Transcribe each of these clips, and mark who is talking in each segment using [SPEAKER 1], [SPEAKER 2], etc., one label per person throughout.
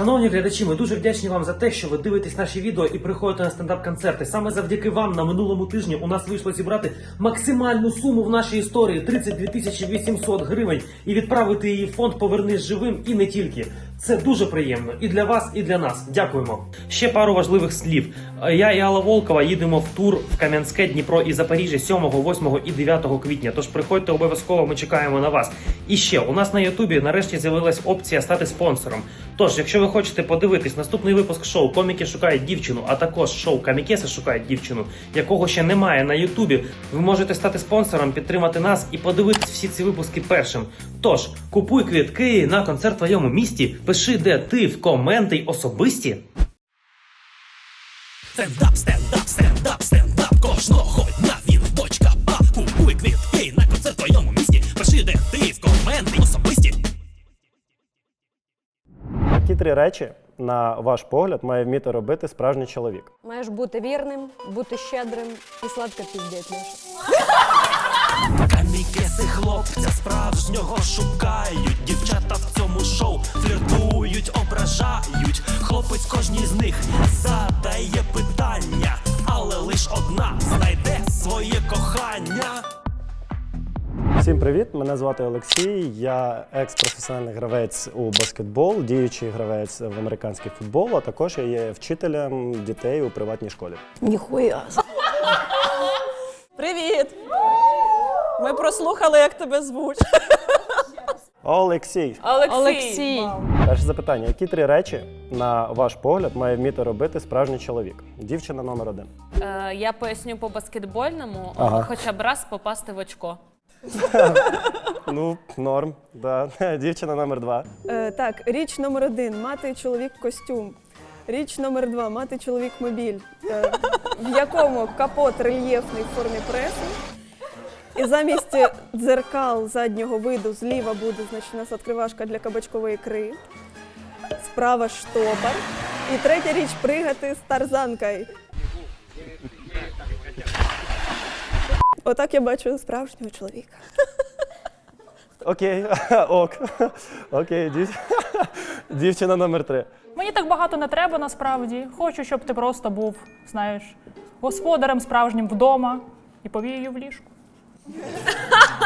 [SPEAKER 1] Шановні глядачі, ми дуже вдячні вам за те, що ви дивитесь наші відео і приходите на стендап-концерти. Саме завдяки вам на минулому тижні у нас вийшло зібрати максимальну суму в нашій історії 32 тисячі 800 гривень і відправити її в фонд Повернись живим і не тільки. Це дуже приємно і для вас, і для нас. Дякуємо. Ще пару важливих слів. Я і Алла Волкова їдемо в тур в Кам'янське, Дніпро і Запоріжжя 7, 8 і 9 квітня. Тож приходьте обов'язково, ми чекаємо на вас. І ще у нас на Ютубі нарешті з'явилась опція стати спонсором. Тож, якщо ви хочете подивитись наступний випуск шоу Коміки шукають дівчину, а також шоу Камікеси шукають дівчину, якого ще немає на Ютубі, ви можете стати спонсором, підтримати нас і подивитись всі ці випуски першим. Тож купуй квітки на концерт в твоєму місті, пиши, де ти в коменти й особисті.
[SPEAKER 2] Стендап, стендап, стендап, стендап кожного дня він бочка баб Купуй квітки на концерт в твоєму місті Пиши, де ти в коменти особисті
[SPEAKER 3] Які три речі, на ваш погляд, має вміти робити справжній чоловік?
[SPEAKER 4] Маєш бути вірним, бути щедрим і сладко піздеть, Леша.
[SPEAKER 2] Камікеси хлопця справжнього шукають Дівчата в цьому шоу фліртують, ображають Хлопець кожній з них задає питання Але лиш одна знайде своє кохання
[SPEAKER 3] Всім привіт! Мене звати Олексій. Я екс-професіональний гравець у баскетбол, діючий гравець в американський футбол, а також я є вчителем дітей у приватній школі.
[SPEAKER 4] Ніхуя.
[SPEAKER 5] Привіт! Ми прослухали, як тебе звуть.
[SPEAKER 3] Олексій,
[SPEAKER 5] Олексій.
[SPEAKER 4] Олексій.
[SPEAKER 3] перше запитання: які три речі, на ваш погляд, має вміти робити справжній чоловік? Дівчина номер один.
[SPEAKER 6] Е, я поясню по баскетбольному,
[SPEAKER 3] Ага.
[SPEAKER 6] хоча б раз попасти в очко.
[SPEAKER 3] Ну, норм. Да. Дівчина номер два.
[SPEAKER 5] Е, так, річ номер один мати чоловік костюм. Річ номер два мати чоловік мобіль, е, в якому капот рельєфний в формі пресу. І замість дзеркал заднього виду зліва буде значить, у нас відкривашка для кабачкової ікри. Справа штопор. І третя річ пригати з тарзанкою. Отак я бачу справжнього чоловіка.
[SPEAKER 3] Окей, ок. Окей, дів... дівчина номер три.
[SPEAKER 7] Мені так багато не треба насправді. Хочу, щоб ти просто був, знаєш, господарем справжнім вдома і повією в ліжку.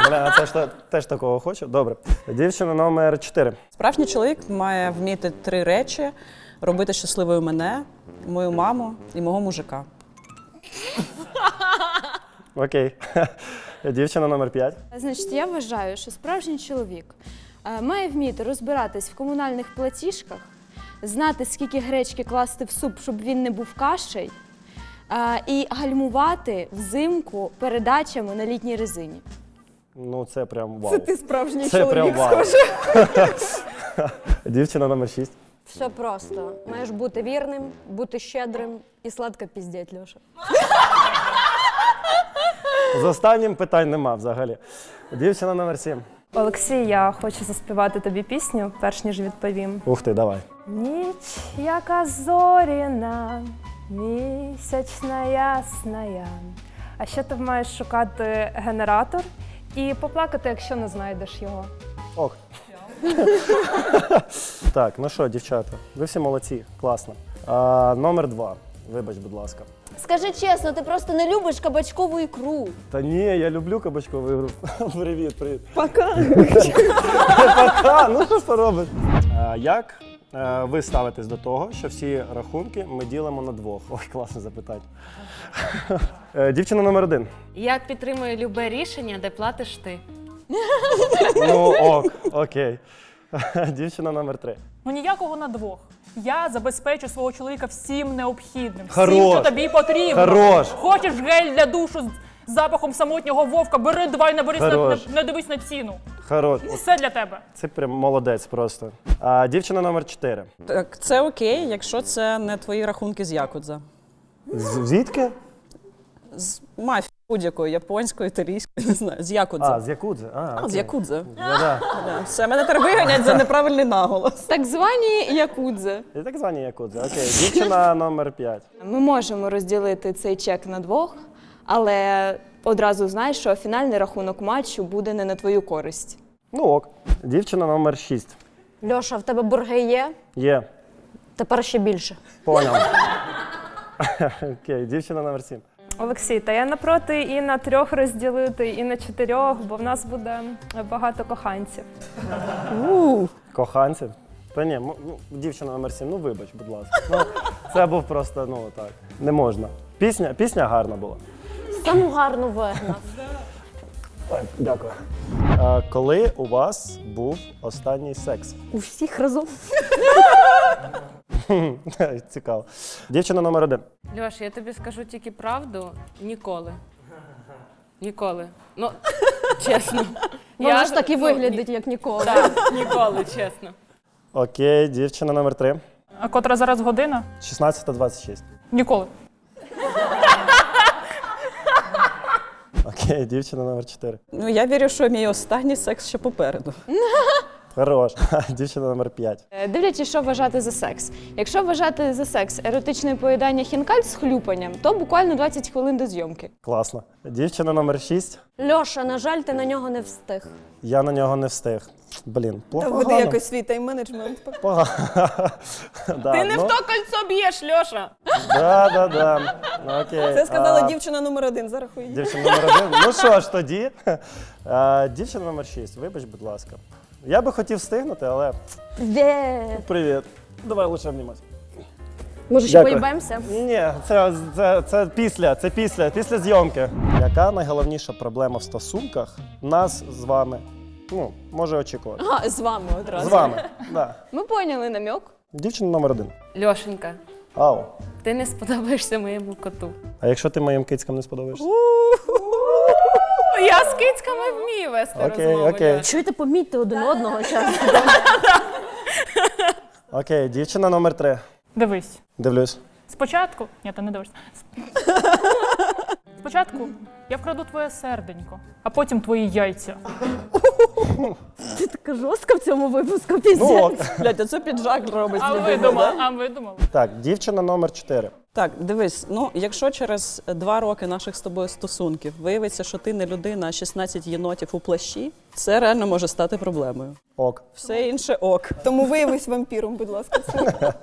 [SPEAKER 3] Бля, а це ж та- теж такого хочу. Добре. Дівчина номер 4.
[SPEAKER 8] Справжній чоловік має вміти три речі: робити щасливою мене, мою маму і мого мужика.
[SPEAKER 3] Окей. Дівчина номер 5.
[SPEAKER 4] Значить, я вважаю, що справжній чоловік е, має вміти розбиратись в комунальних платіжках, знати, скільки гречки класти в суп, щоб він не був кашей, і гальмувати взимку передачами на літній резині.
[SPEAKER 3] Ну, це прям вау.
[SPEAKER 5] Це ти справжній
[SPEAKER 3] Це прям
[SPEAKER 5] чоловік,
[SPEAKER 3] вау.
[SPEAKER 5] схоже.
[SPEAKER 3] Дівчина номер 6.
[SPEAKER 4] Все просто. Маєш бути вірним, бути щедрим і сладко піздеть, Леша.
[SPEAKER 3] З останнім питань нема взагалі. Дівчина номер 7.
[SPEAKER 9] Олексій, я хочу заспівати тобі пісню, перш ніж відповім.
[SPEAKER 3] Ух ти, давай.
[SPEAKER 9] Ніч, яка зоряна, місячна ясная. А ще ти маєш шукати генератор і поплакати, якщо не знайдеш його.
[SPEAKER 3] Ок. так, ну що, дівчата, ви всі молодці, класно. А, номер 2. Вибач, будь ласка.
[SPEAKER 4] Скажи чесно, ти просто не любиш кабачкову ікру.
[SPEAKER 3] Та ні, я люблю кабачкову ігру. привіт, привіт.
[SPEAKER 5] Пока.
[SPEAKER 3] Пока, ну що ж поробиш? А, як ви ставитесь до того, що всі рахунки ми ділимо на двох? Ой, класне запитання. Е, Дівчина номер один.
[SPEAKER 6] Я підтримую любе рішення, де платиш ти.
[SPEAKER 3] Ну ок, окей. Дівчина номер три.
[SPEAKER 7] Ну ніякого на двох. Я забезпечу свого чоловіка всім необхідним.
[SPEAKER 3] Хорош.
[SPEAKER 7] Всім, що тобі потрібно.
[SPEAKER 3] Хорош.
[SPEAKER 7] Хочеш гель для душу запахом самотнього вовка, бери, давай, не берись на,
[SPEAKER 3] Хорош.
[SPEAKER 7] не, не дивись на ціну.
[SPEAKER 3] Хорош.
[SPEAKER 7] Все для тебе.
[SPEAKER 3] Це прям молодець просто. А, дівчина номер чотири.
[SPEAKER 8] Так, це окей, якщо це не твої рахунки з Якудза.
[SPEAKER 3] Звідки?
[SPEAKER 8] З мафії будь-якої, японської, італійської, не знаю, з Якудза.
[SPEAKER 3] А, з Якудзи. А,
[SPEAKER 8] А, з
[SPEAKER 3] окей.
[SPEAKER 8] Якудза.
[SPEAKER 3] Да-да.
[SPEAKER 8] Да. Все, мене тепер виганять за неправильний наголос.
[SPEAKER 4] Так звані якудзи.
[SPEAKER 3] І так звані Якудзи. Окей. Дівчина номер п'ять.
[SPEAKER 4] Ми можемо розділити цей чек на двох, але одразу знаєш, що фінальний рахунок матчу буде не на твою користь.
[SPEAKER 3] Ну ок. Дівчина номер шість.
[SPEAKER 4] Льоша, в тебе борги є?
[SPEAKER 3] Є.
[SPEAKER 10] Тепер ще більше.
[SPEAKER 3] Поняв. Окей, дівчина номер 7.
[SPEAKER 9] Олексій, та я напроти і на трьох розділити, і на чотирьох, бо в нас буде багато коханців.
[SPEAKER 3] Коханців. Та ні, м- ну, дівчина номер 7, ну вибач, будь ласка. Ну, це був просто, ну так, не можна. Пісня, пісня гарна була.
[SPEAKER 10] Саму гарну вигнав.
[SPEAKER 3] Дякую. А, коли у вас був останній секс?
[SPEAKER 10] У всіх разом.
[SPEAKER 3] Цікаво. Дівчина номер один.
[SPEAKER 6] Льош, я тобі скажу тільки правду. Ніколи. Ніколи. Ну, чесно.
[SPEAKER 10] Воно ж так і
[SPEAKER 6] ну,
[SPEAKER 10] виглядить, як ніколи.
[SPEAKER 6] Так, ніколи, чесно.
[SPEAKER 3] Окей, дівчина номер 3.
[SPEAKER 7] А котра зараз година?
[SPEAKER 3] 16.26.
[SPEAKER 7] Ніколи.
[SPEAKER 3] Окей, дівчина номер 4.
[SPEAKER 8] Ну я вірю, що мій останній секс ще попереду.
[SPEAKER 3] Хорош. Дівчина номер 5.
[SPEAKER 4] Е, Дивлячись, що вважати за секс. Якщо вважати за секс еротичне поїдання хінкаль з хлюпанням, то буквально 20 хвилин до зйомки.
[SPEAKER 3] Класно. Дівчина номер 6.
[SPEAKER 10] Льоша, на жаль, ти на нього не встиг.
[SPEAKER 3] Я на нього не встиг. Блін,
[SPEAKER 5] Та
[SPEAKER 3] погано.
[SPEAKER 5] веди якось свій тайм-менеджмент.
[SPEAKER 3] Погано. Да,
[SPEAKER 6] Ти не
[SPEAKER 3] ну,
[SPEAKER 6] в то кольцо б'єш, Льоша.
[SPEAKER 3] Да, да, да. Окей.
[SPEAKER 5] Це сказала
[SPEAKER 3] а,
[SPEAKER 5] дівчина номер один. Зарахуй.
[SPEAKER 3] Дівчина номер один. Ну що ж тоді? А, дівчина номер 6. Вибач, будь ласка. Я би хотів встигнути, але
[SPEAKER 10] Де?
[SPEAKER 3] привіт. Давай лише обніматися.
[SPEAKER 10] Може, ще
[SPEAKER 3] Дякую.
[SPEAKER 10] поїбемося?
[SPEAKER 3] Ні, це, це, це після, це після, після зйомки. Яка найголовніша проблема в стосунках нас з вами? Ну, може очікувати.
[SPEAKER 8] А, з вами одразу.
[SPEAKER 3] З вами. Да.
[SPEAKER 4] Ми поняли намек.
[SPEAKER 3] Дівчина номер один.
[SPEAKER 6] Льошенька,
[SPEAKER 3] Ау.
[SPEAKER 6] ти не сподобаєшся моєму коту.
[SPEAKER 3] А якщо ти моїм кицькам не сподобаєшся?
[SPEAKER 6] Я з кицьками вмію вести
[SPEAKER 3] Окей,
[SPEAKER 6] розмови.
[SPEAKER 3] окей.
[SPEAKER 6] Льош.
[SPEAKER 10] Чуєте, помітьте один одного зараз.
[SPEAKER 3] Окей, дівчина номер три.
[SPEAKER 7] Дивись.
[SPEAKER 3] Дивлюсь.
[SPEAKER 7] Спочатку. Ні, ти не дивишся. Спочатку я вкраду твоє серденько, а потім твої яйця.
[SPEAKER 10] Ти така жорстка в цьому випуску
[SPEAKER 3] Ну.
[SPEAKER 8] Блядь, оце піджак робить
[SPEAKER 7] А ви
[SPEAKER 8] людиною,
[SPEAKER 7] думали,
[SPEAKER 8] да?
[SPEAKER 7] а ви думали?
[SPEAKER 3] Так, дівчина номер 4.
[SPEAKER 8] Так, дивись, ну якщо через два роки наших з тобою стосунків виявиться, що ти не людина, а 16 єнотів у плащі, це реально може стати проблемою.
[SPEAKER 3] Ок.
[SPEAKER 8] Все інше ок.
[SPEAKER 5] Тому виявись вампіром, будь ласка.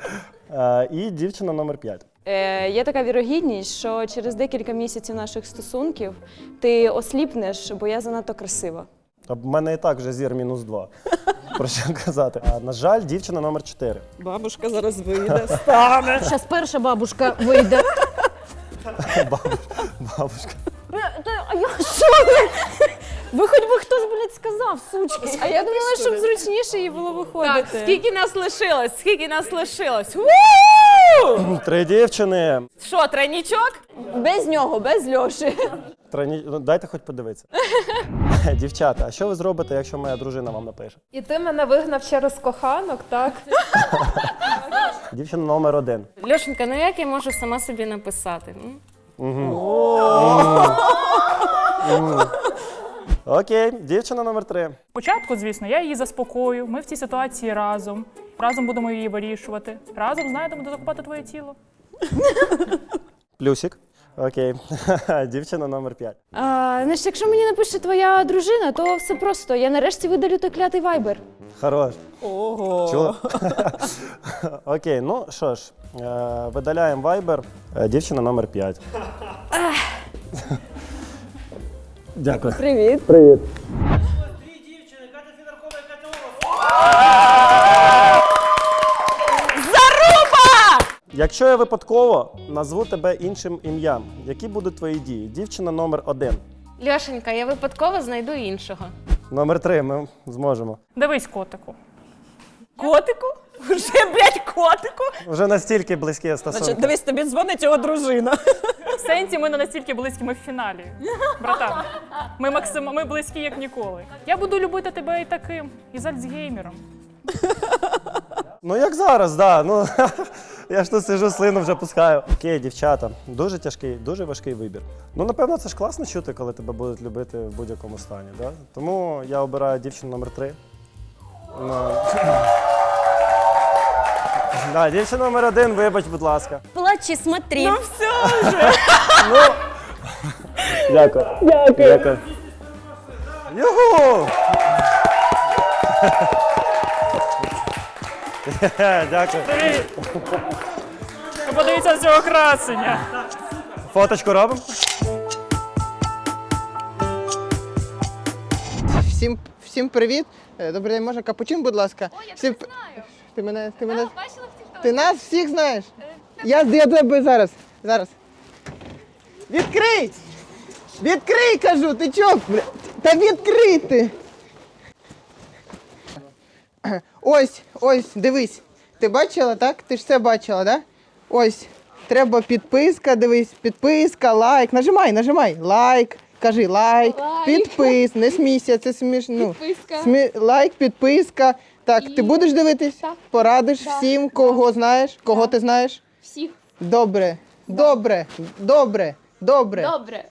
[SPEAKER 3] Е, і дівчина номер 5.
[SPEAKER 4] Е, є така вірогідність, що через декілька місяців наших стосунків ти осліпнеш, бо я занадто красива.
[SPEAKER 3] А в мене і так вже зір мінус 2. Про що казати? А, на жаль, дівчина номер 4.
[SPEAKER 8] Бабушка зараз вийде.
[SPEAKER 10] Зараз перша бабушка вийде.
[SPEAKER 3] Бабушка.
[SPEAKER 10] А я що? Ви хоч би хтось, блядь, сказав, сучки.
[SPEAKER 4] А я думала, щоб зручніше їй було виходити.
[SPEAKER 6] Так, скільки нас лишилось? Скільки нас лишилось?
[SPEAKER 3] Три дівчини.
[SPEAKER 6] Що, тройнічок?
[SPEAKER 4] Без нього, без Льоші.
[SPEAKER 3] Тройні... Ну, дайте хоч подивитися. Дівчата, а що ви зробите, якщо моя дружина вам напише?
[SPEAKER 9] І ти мене вигнав через коханок, так?
[SPEAKER 3] Дівчина номер один.
[SPEAKER 6] Льошенька, ну як я можу сама собі написати? м?
[SPEAKER 3] Окей, дівчина номер три.
[SPEAKER 7] Спочатку, звісно, я її заспокою. Ми в цій ситуації разом. Разом будемо її вирішувати. Разом знайдемо, де закопати твоє тіло.
[SPEAKER 3] Плюсик. Окей. Дівчина номер 5.
[SPEAKER 4] А, значить, якщо мені напише твоя дружина, то все просто. Я нарешті видалю той клятий вайбер.
[SPEAKER 3] Хорош.
[SPEAKER 8] Ого.
[SPEAKER 3] Чула? Окей, ну що ж, е, видаляємо Viber. Е, Дівчина номер 5. Дякую.
[SPEAKER 4] Привіт.
[SPEAKER 3] Привіт. Якщо я випадково назву тебе іншим ім'ям, які будуть твої дії? Дівчина номер один.
[SPEAKER 6] Льошенька, я випадково знайду іншого.
[SPEAKER 3] Номер три ми зможемо.
[SPEAKER 7] Дивись, котику.
[SPEAKER 8] Котику? Вже, блядь, котику?
[SPEAKER 3] Вже настільки близькі стосунки.
[SPEAKER 8] Значить, дивись, тобі дзвонить його дружина.
[SPEAKER 7] В сенсі ми не настільки близькі, ми в фіналі. Братан, ми максим... ми близькі, як ніколи. Я буду любити тебе і таким, і з Альцгеймером.
[SPEAKER 3] Ну як зараз, да. Ну я ж тут сижу, слину вже пускаю. Окей, дівчата, дуже тяжкий, дуже важкий вибір. Ну, напевно, це ж класно чути, коли тебе будуть любити в будь-якому стані. Да? Тому я обираю дівчину номер три. Ну... Да, дівчина номер один, вибач, будь ласка.
[SPEAKER 10] Плачі, смотри.
[SPEAKER 3] Ну, Дякую. Дякую. Дякую. Юху! Дякую.
[SPEAKER 7] Подивіться на цього красення.
[SPEAKER 3] Фоточку робимо?
[SPEAKER 11] Всім, всім привіт. Е, Добрий день, можна капучин, будь ласка. О, я Всім... Ти мене, ти мене... Ти нас всіх знаєш? Я, я тебе зараз. Зараз. Відкрий! Відкрий, кажу, ти чо? бля? Та відкрий ти! Ось, ось, дивись. Ти бачила, так? Ти ж все бачила, так? Ось. Треба підписка, дивись, підписка, лайк. Нажимай, нажимай. Лайк. Кажи лайк, підпис, не смійся, це смішно. Ну, смі... Лайк, підписка. Так, ти будеш дивитись? Порадиш всім, кого знаєш? Кого ти знаєш?
[SPEAKER 10] Всіх.
[SPEAKER 11] Добре, добре, добре, добре.
[SPEAKER 10] Добре.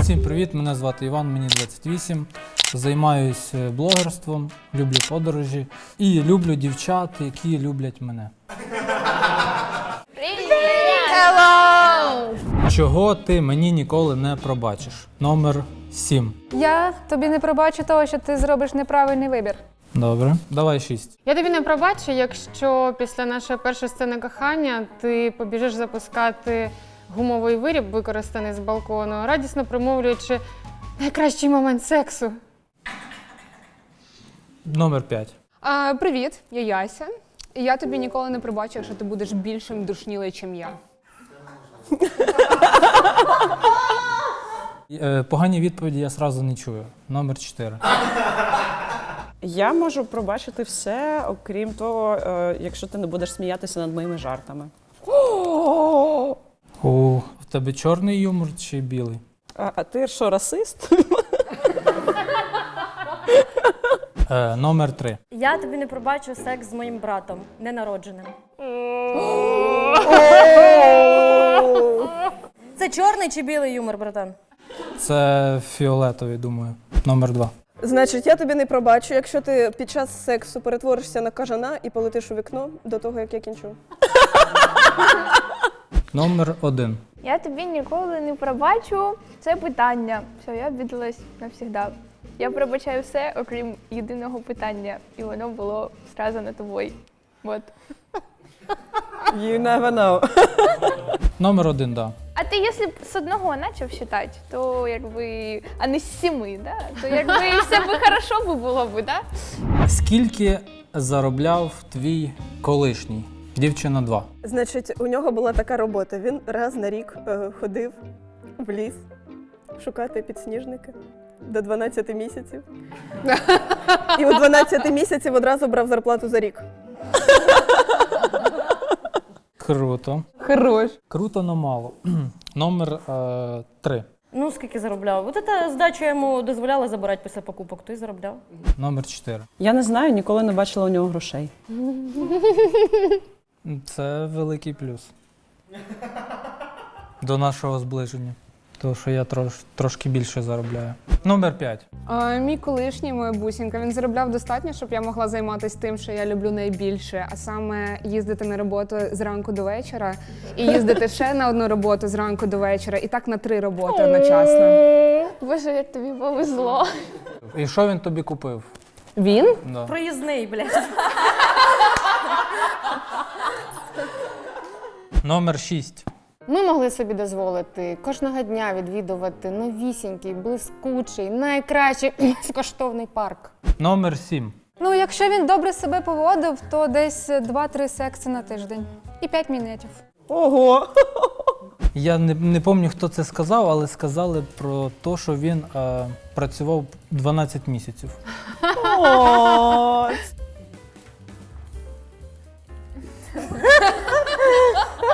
[SPEAKER 12] Всім привіт! Мене звати Іван, мені 28. Займаюсь е, блогерством, люблю подорожі і люблю дівчат, які люблять мене. Чого ти мені ніколи не пробачиш? Номер 7.
[SPEAKER 9] Я тобі не пробачу того, що ти зробиш неправильний вибір.
[SPEAKER 12] Добре. Давай 6.
[SPEAKER 6] Я тобі не пробачу, якщо після нашої першої сцени кохання ти побіжиш запускати гумовий виріб, використаний з балкону, радісно промовлюючи найкращий момент сексу.
[SPEAKER 12] Номер 5.
[SPEAKER 13] А, привіт, я Яся. І я тобі ніколи не пробачу, якщо ти будеш більшим душнілий, чим я.
[SPEAKER 12] Е, Погані відповіді я сразу не чую. Номер 4.
[SPEAKER 8] Я можу пробачити все, окрім того, е, якщо ти не будеш сміятися над моїми жартами.
[SPEAKER 12] О, в тебе чорний юмор чи білий?
[SPEAKER 8] А, а ти що, расист?
[SPEAKER 12] Е, номер 3.
[SPEAKER 10] Я тобі не пробачу секс з моїм братом, ненародженим. Це чорний чи білий юмор, братан?
[SPEAKER 12] Це фіолетовий, думаю. Номер 2.
[SPEAKER 5] Значить, я тобі не пробачу, якщо ти під час сексу перетворишся на кажана і полетиш у вікно до того, як я кінчу.
[SPEAKER 12] Номер 1.
[SPEAKER 9] Я тобі ніколи не пробачу це питання. Все, я обідалась навсігда. Я пробачаю все, окрім єдиного питання, і воно було сказано тобою. Вот.
[SPEAKER 8] You never know.
[SPEAKER 12] Номер 1, да.
[SPEAKER 9] А ти, якщо б з одного почав вважати, то якби, а не з сіми, да? то якби все би хорошо би було б, да?
[SPEAKER 12] Скільки заробляв твій колишній? Дівчина 2.
[SPEAKER 5] Значить, у нього була така робота. Він раз на рік е, ходив в ліс шукати підсніжники до 12 місяців. І у 12 місяців одразу брав зарплату за рік.
[SPEAKER 12] Круто.
[SPEAKER 13] Хорош.
[SPEAKER 12] Круто, но мало. Номер 3.
[SPEAKER 10] Ну, скільки заробляв? От це здача я йому дозволяла забирати після покупок, то й заробляв.
[SPEAKER 12] Номер 4.
[SPEAKER 8] Я не знаю, ніколи не бачила у нього грошей.
[SPEAKER 12] Це великий плюс. До нашого зближення. Тому що я трош, трошки більше заробляю. Номер 5.
[SPEAKER 13] А, мій колишній, моя бусінка, він заробляв достатньо, щоб я могла займатися тим, що я люблю найбільше, а саме їздити на роботу зранку до вечора і їздити ще на одну роботу зранку до вечора, і так на три роботи одночасно.
[SPEAKER 9] Боже, як тобі повезло.
[SPEAKER 12] І що він тобі купив?
[SPEAKER 13] Він?
[SPEAKER 12] Да.
[SPEAKER 10] Проїзний, блядь.
[SPEAKER 12] Номер 6.
[SPEAKER 6] Ми могли собі дозволити кожного дня відвідувати новісінький, блискучий, найкращий безкоштовний парк.
[SPEAKER 12] Номер 7.
[SPEAKER 9] Ну, якщо він добре себе поводив, то десь 2-3 секси на тиждень і 5 мінетів.
[SPEAKER 8] Ого!
[SPEAKER 12] Я не, не пам'ятаю, хто це сказав, але сказали про те, що він е, працював 12 місяців.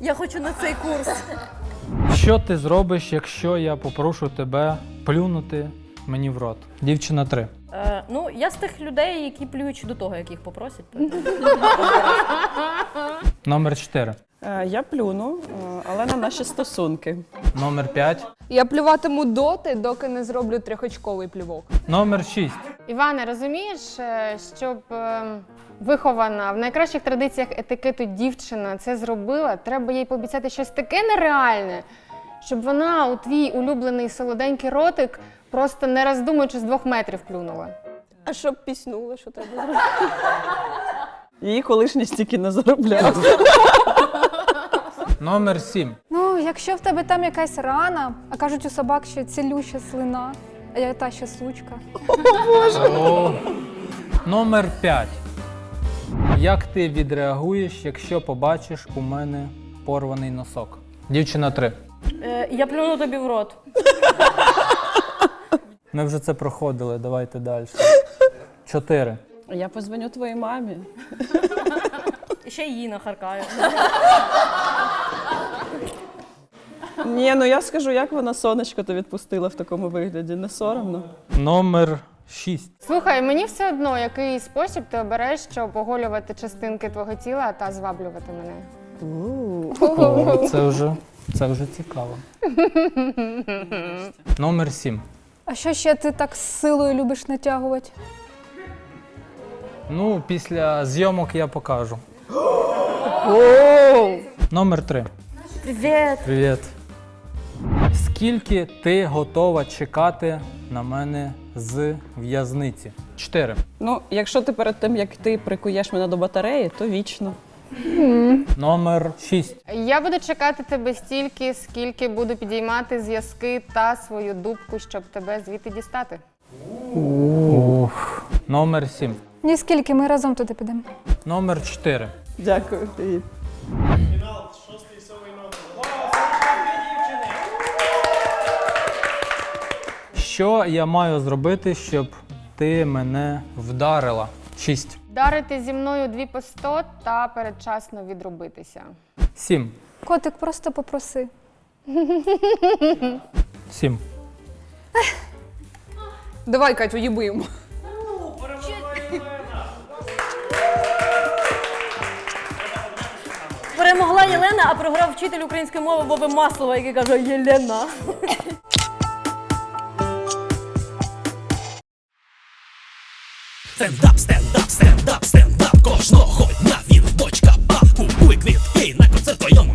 [SPEAKER 10] Я хочу на цей курс.
[SPEAKER 12] Що ти зробиш, якщо я попрошу тебе плюнути мені в рот? Дівчина 3.
[SPEAKER 10] Е, ну, я з тих людей, які плюють до того, як їх попросять.
[SPEAKER 12] Номер 4.
[SPEAKER 8] Е, Я плюну, е, але на наші стосунки.
[SPEAKER 12] Номер 5.
[SPEAKER 13] Я плюватиму доти, доки не зроблю трьохочковий плювок.
[SPEAKER 12] Номер 6.
[SPEAKER 6] Іване, розумієш, е, щоб вихована в найкращих традиціях етикету дівчина це зробила, треба їй пообіцяти щось таке нереальне, щоб вона у твій улюблений солоденький ротик просто не роздумуючи з двох метрів плюнула.
[SPEAKER 5] А щоб піснули, що треба зробити?
[SPEAKER 8] Її колишній стільки не заробляв.
[SPEAKER 12] Номер 7.
[SPEAKER 9] Ну, якщо в тебе там якась рана, а кажуть у собак, що цілюща слина, а я та ще сучка.
[SPEAKER 12] О, Номер 5. Як ти відреагуєш, якщо побачиш у мене порваний носок? Дівчина 3.
[SPEAKER 10] Е, я плюну тобі в рот.
[SPEAKER 12] Ми вже це проходили, давайте далі. 4.
[SPEAKER 8] Я позвоню твоїй мамі.
[SPEAKER 10] І ще її нахаркаю.
[SPEAKER 8] Ні, ну я скажу, як вона сонечко то відпустила в такому вигляді. Не соромно.
[SPEAKER 12] Номер 6.
[SPEAKER 6] Слухай, мені все одно, який спосіб ти обереш, щоб оголювати частинки твого тіла та зваблювати мене.
[SPEAKER 12] О, це вже, це вже цікаво. Номер 7.
[SPEAKER 9] А що ще ти так з силою любиш натягувати?
[SPEAKER 12] Ну, після зйомок я покажу. Номер 3.
[SPEAKER 10] Привіт!
[SPEAKER 12] Привіт. Скільки ти готова чекати на мене з в'язниці? 4.
[SPEAKER 8] Ну, якщо ти перед тим, як ти прикуєш мене до батареї, то вічно.
[SPEAKER 12] Номер 6.
[SPEAKER 6] Я буду чекати тебе стільки, скільки буду підіймати зв'язки та свою дубку, щоб тебе звідти дістати.
[SPEAKER 12] Ух. Номер 7.
[SPEAKER 9] Ні, скільки ми разом туди підемо.
[SPEAKER 12] Номер 4.
[SPEAKER 8] Дякую. Привіт.
[SPEAKER 12] Що я маю зробити, щоб ти мене вдарила? 6.
[SPEAKER 6] Дарити зі мною дві по сто та передчасно відрубитися.
[SPEAKER 12] 7.
[SPEAKER 9] Котик, просто попроси.
[SPEAKER 12] 7.
[SPEAKER 13] Давай, Катю, їбимо.
[SPEAKER 10] Перемогла Єлена, а програв вчитель української мови Вови Маслова, який каже Єлена.
[SPEAKER 2] Стендап, стендап, стендап, стендап кожного дня він точка А Купуй квітки на концерт твоєму